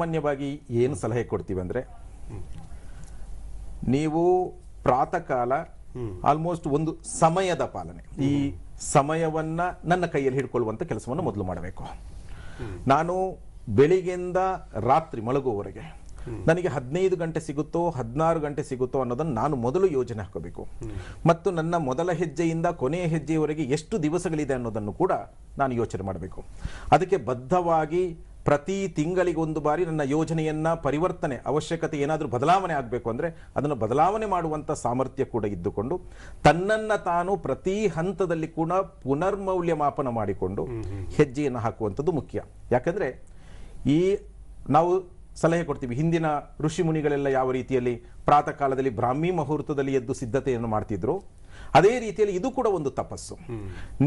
ಸಾಮಾನ್ಯವಾಗಿ ಏನು ಸಲಹೆ ಕೊಡ್ತೀವಿ ಅಂದ್ರೆ ನೀವು ಪ್ರಾತಃ ಕಾಲ ಆಲ್ಮೋಸ್ಟ್ ಒಂದು ಸಮಯದ ಪಾಲನೆ. ಈ ಸಮಯವನ್ನ ನನ್ನ ಕೈಯಲ್ಲಿ ಹಿಡ್ಕೊಳ್ಳುವಂತ ಕೆಲಸವನ್ನು ಮೊದಲು ಮಾಡಬೇಕು. ನಾನು ಬೆಳಿಗ್ಗೆಯಿಂದ ರಾತ್ರಿ ಮಲಗುವವರೆಗೆ ನನಗೆ ಹದಿನೈದು ಗಂಟೆ ಸಿಗುತ್ತೋ, ಹದಿನಾರು ಗಂಟೆ ಸಿಗುತ್ತೋ ಅನ್ನೋದನ್ನು ನಾನು ಮೊದಲು ಯೋಜನೆ ಹಾಕಬೇಕು ಮತ್ತು ನನ್ನ ಮೊದಲ ಹೆಜ್ಜೆಯಿಂದ ಕೊನೆಯ ಹೆಜ್ಜೆಯವರೆಗೆ ಎಷ್ಟು ದಿವಸಗಳಿದೆ ಅನ್ನೋದನ್ನು ಕೂಡ ನಾನು ಯೋಚನೆ ಮಾಡಬೇಕು. ಅದಕ್ಕೆ ಬದ್ಧವಾಗಿ ಪ್ರತಿ ತಿಂಗಳಿಗೊಂದು ಬಾರಿ ನನ್ನ ಯೋಜನೆಯನ್ನ ಪರಿವರ್ತನೆ ಅವಶ್ಯಕತೆ ಏನಾದರೂ ಬದಲಾವಣೆ ಆಗಬೇಕು ಅಂದರೆ ಅದನ್ನು ಬದಲಾವಣೆ ಮಾಡುವಂಥ ಸಾಮರ್ಥ್ಯ ಕೂಡ ಇದ್ದುಕೊಂಡು ತನ್ನನ್ನು ತಾನು ಪ್ರತಿ ಹಂತದಲ್ಲಿ ಕೂಡ ಪುನರ್ಮೌಲ್ಯಮಾಪನ ಮಾಡಿಕೊಂಡು ಹೆಜ್ಜೆಯನ್ನು ಹಾಕುವಂಥದ್ದು ಮುಖ್ಯ. ಯಾಕಂದರೆ ಈ ನಾವು ಸಲಹೆ ಕೊಡ್ತೀವಿ ಹಿಂದಿನ ಋಷಿ ಮುನಿಗಳೆಲ್ಲ ಯಾವ ರೀತಿಯಲ್ಲಿ ಪ್ರಾತಃ ಕಾಲದಲ್ಲಿ ಬ್ರಾಹ್ಮಿ ಮುಹೂರ್ತದಲ್ಲಿ ಎದ್ದು ಸಿದ್ಧತೆಯನ್ನು ಮಾಡ್ತಿದ್ರು ಅದೇ ರೀತಿಯಲ್ಲಿ ಇದು ಕೂಡ ಒಂದು ತಪಸ್ಸು.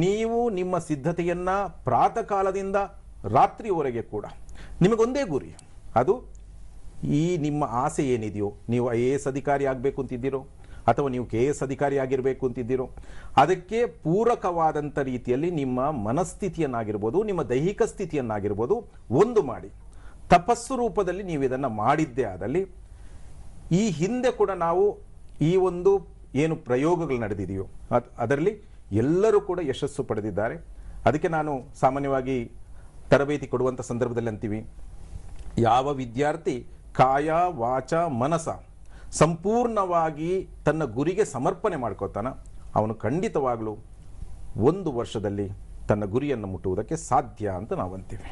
ನೀವು ನಿಮ್ಮ ಸಿದ್ಧತೆಯನ್ನ ಪ್ರಾತಃ ಕಾಲದಿಂದ ರಾತ್ರಿಯವರೆಗೆ ಕೂಡ. ನಿಮಗೊಂದೇ ಗುರಿ. ಅದು ಈ ನಿಮ್ಮ ಆಸೆ ಏನಿದೆಯೋ, ನೀವು ಐ ಎ ಎಸ್ ಅಧಿಕಾರಿ ಆಗಬೇಕು ಅಂತಿದ್ದೀರೋ, ಅಥವಾ ನೀವು ಕೆ ಎಸ್ ಅಧಿಕಾರಿ ಆಗಿರಬೇಕು ಅಂತಿದ್ದೀರೋ, ಅದಕ್ಕೆ ಪೂರಕವಾದಂಥ ರೀತಿಯಲ್ಲಿ ನಿಮ್ಮ ಮನಸ್ಥಿತಿಯನ್ನಾಗಿರ್ಬೋದು, ನಿಮ್ಮ ದೈಹಿಕ ಸ್ಥಿತಿಯನ್ನಾಗಿರ್ಬೋದು ಒಂದು ಮಾಡಿ. ತಪಸ್ಸು ರೂಪದಲ್ಲಿ ನೀವು ಇದನ್ನು ಮಾಡಿದ್ದೇ ಆದಲ್ಲಿ, ಈ ಹಿಂದೆ ಕೂಡ ನಾವು ಈ ಒಂದು ಏನು ಪ್ರಯೋಗಗಳು ನಡೆದಿದೆಯೋ, ಅದ್- ಅದರಲ್ಲಿ ಎಲ್ಲರೂ ಕೂಡ ಯಶಸ್ಸು ಪಡೆದಿದ್ದಾರೆ. ಅದಕ್ಕೆ ನಾನು ಸಾಮಾನ್ಯವಾಗಿ ತರಬೇತಿ ಕೊಡುವಂಥ ಸಂದರ್ಭದಲ್ಲಿ ಅಂತೀವಿ. ಯಾವ ವಿದ್ಯಾರ್ಥಿ ಕಾಯ, ವಾಚ, ಮನಸ ಸಂಪೂರ್ಣವಾಗಿ ತನ್ನ ಗುರಿಗೆ ಸಮರ್ಪಣೆ ಮಾಡ್ಕೋತಾನ, ಅವನು ಖಂಡಿತವಾಗಲೂ ಒಂದು ವರ್ಷದಲ್ಲಿ ತನ್ನ ಗುರಿಯನ್ನು ಮುಟ್ಟುವುದಕ್ಕೆ ಸಾಧ್ಯ ಅಂತ ನಾವು ಅಂತೀವಿ